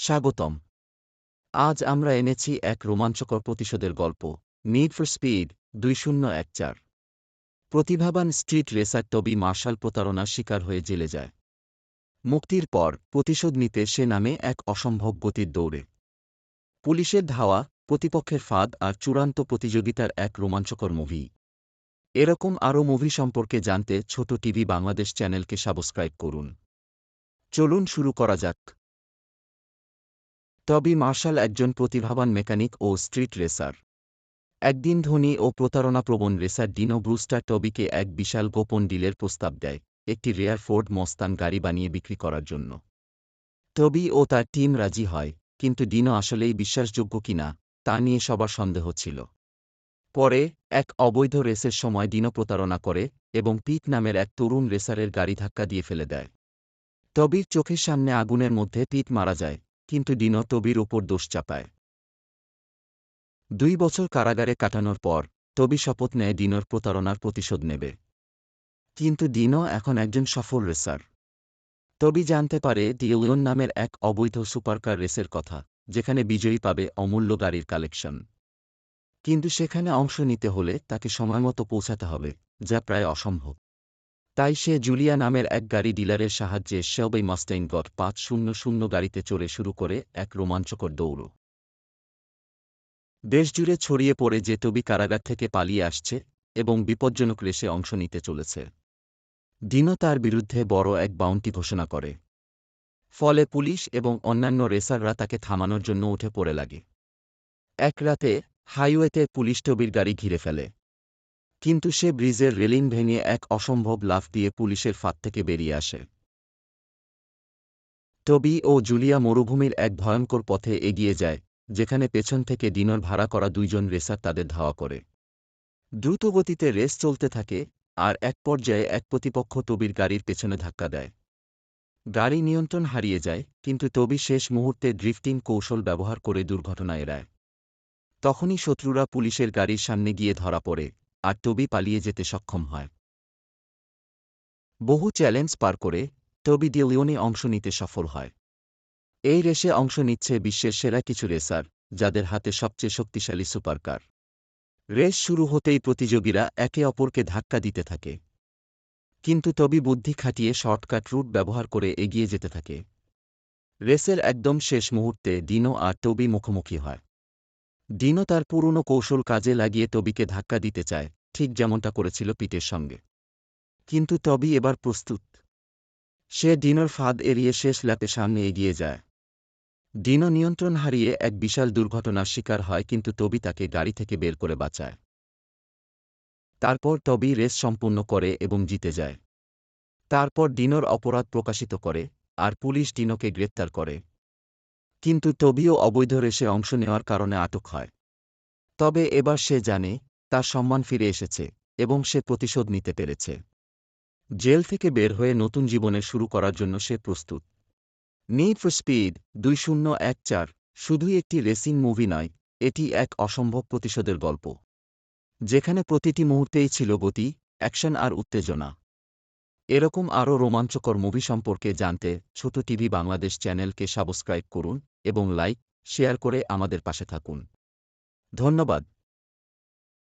স্বাগতম। আজ আমরা এনেছি এক রোমাঞ্চকর প্রতিশোধের গল্প নিড ফর স্পিড দুই শূন্য এক চার। প্রতিভাবান স্ট্রিট রেসার টবি মার্শাল প্রতারণার শিকার হয়ে জেলে যায়। মুক্তির পর প্রতিশোধ নিতে সে নামে এক অসম্ভব গতির দৌড়ে। পুলিশের ধাওয়া, প্রতিপক্ষের ফাঁদ আর চূড়ান্ত প্রতিযোগিতার এক রোমাঞ্চকর মুভি। এরকম আরও মুভি সম্পর্কে জানতে ছোট টিভি বাংলাদেশ চ্যানেলকে সাবস্ক্রাইব করুন। চলুন শুরু করা যাক। টবি মার্শাল একজন প্রতিভাবান মেকানিক ও স্ট্রিট রেসার। একদিন ধনী ও প্রতারণাপ্রবণ রেসার ডিনো ব্রুস্টার টবিকে এক বিশাল গোপন ডিলের প্রস্তাব দেয়, একটি রেয়ার ফোর্ড মস্তান গাড়ি বানিয়ে বিক্রি করার জন্য। টবি ও তার টিম রাজি হয়, কিন্তু ডিনো আসলেই বিশ্বাসযোগ্য কিনা তা নিয়ে সবার সন্দেহ ছিল। পরে, এক অবৈধ রেসের সময় ডিনো প্রতারণা করে এবং পিট নামের এক তরুণ রেসারের গাড়ি ধাক্কা দিয়ে ফেলে দেয়। টবির চোখের সামনে আগুনের মধ্যে পিট মারা যায় কিন্তু ডিনো ওপর দোষ চাপায়। দুই বছর কারাগারে কাটানোর পর টবি শপথ নেয় ডিনোর প্রতারণার প্রতিশোধ নেবে। কিন্তু ডিনো এখন একজন সফল রেসার। টবি জানতে পারে ডিওলিয়ন নামের এক অবৈধ সুপারকার রেসের কথা, যেখানে বিজয়ী পাবে অমূল্য গাড়ির কালেকশন। কিন্তু সেখানে অংশ নিতে হলে তাকে সময়মতো পৌঁছাতে হবে, যা প্রায় অসম্ভব। তাই সে জুলিয়া নামের এক গাড়ি ডিলারের সাহায্যে শেলবে মাস্টাইন গট পাঁচ শূন্য শূন্য গাড়িতে চড়ে শুরু করে এক রোমাঞ্চকর দৌড়। দেশজুড়ে ছড়িয়ে পড়ে যে টবি কারাগার থেকে পালিয়ে আসছে এবং বিপজ্জনক রেসে অংশ নিতে চলেছে। ডিনো তার বিরুদ্ধে বড় এক বাউন্টি ঘোষণা করে। ফলে পুলিশ এবং অন্যান্য রেসাররা তাকে থামানোর জন্য উঠে পড়ে লাগে। এক রাতে হাইওয়েতে পুলিশ টবির গাড়ি ঘিরে ফেলে। কিন্তু সে ব্রিজের রেলিং ভেঙে এক অসম্ভব লাফ দিয়ে পুলিশের ফাঁদ থেকে বেরিয়ে আসে। টবি ও জুলিয়া মরুভূমির এক ভয়ঙ্কর পথে এগিয়ে যায়, যেখানে পেছন থেকে ডিনর ভাড়া করা দুইজন রেসার তাদের ধাওয়া করে। দ্রুতগতিতে রেস চলতে থাকে, আর এক পর্যায়ে এক প্রতিপক্ষ টবির গাড়ির পেছনে ধাক্কা দেয়। গাড়ি নিয়ন্ত্রণ হারিয়ে যায়, কিন্তু টবি শেষ মুহূর্তে ড্রিফটিং কৌশল ব্যবহার করে দুর্ঘটনা এড়ায়। তখনই শত্রুরা পুলিশের গাড়ির সামনে গিয়ে ধরা পড়ে। আর টবি পালিয়ে যেতে সক্ষম হয়। বহু চ্যালেঞ্জ পার করে টবি ডিলিওনে অংশ নিতে সফল হয়। এই রেসে অংশ নিচ্ছে বিশ্বের সেরা কিছু রেসার, যাদের হাতে সবচেয়ে শক্তিশালী সুপারকার। রেস শুরু হতেই প্রতিযোগীরা একে অপরকে ধাক্কা দিতে থাকে। কিন্তু তবি বুদ্ধি খাটিয়ে শর্টকাট রুট ব্যবহার করে এগিয়ে যেতে থাকে। রেসের একদম শেষ মুহূর্তে ডিনো আর টবি মুখোমুখি হয়। ডিনো তার পুরনো কৌশল কাজে লাগিয়ে তবিকে ধাক্কা দিতে চায়, ঠিক যেমনটা করেছিল পিটের সঙ্গে। কিন্তু তবি এবার প্রস্তুত। সে ডিনোর ফাঁদ এড়িয়ে শেষ ল্যাপে সামনে এগিয়ে যায়। ডিনো নিয়ন্ত্রণ হারিয়ে এক বিশাল দুর্ঘটনার শিকার হয়, কিন্তু তবি তাকে গাড়ি থেকে বের করে বাঁচায়। তারপর তবি রেস সম্পূর্ণ করে এবং জিতে যায়। তারপর ডিনোর অপরাধ প্রকাশিত করে, আর পুলিশ ডিনোকে গ্রেপ্তার করে। কিন্তু টবিও অবৈধ রেসে অংশ নেওয়ার কারণে আটক হয়। তবে এবার সে জানে, তার সম্মান ফিরে এসেছে এবং সে প্রতিশোধ নিতে পেরেছে। জেল থেকে বের হয়ে নতুন জীবনে শুরু করার জন্য সে প্রস্তুত। নিড ফর স্পিড দুই শূন্য এক চার শুধুই একটি রেসিং মুভি নয়, এটি এক অসম্ভব প্রতিশোধের গল্প। যেখানে প্রতিটি মুহূর্তেই ছিল গতি, অ্যাকশন আর উত্তেজনা। এরকম আরও রোমাঞ্চকর মুভি সম্পর্কে জানতে ছোট টিভি বাংলাদেশ চ্যানেলকে সাবস্ক্রাইব করুন এবং লাইক, শেয়ার করে আমাদের পাশে থাকুন। ধন্যবাদ।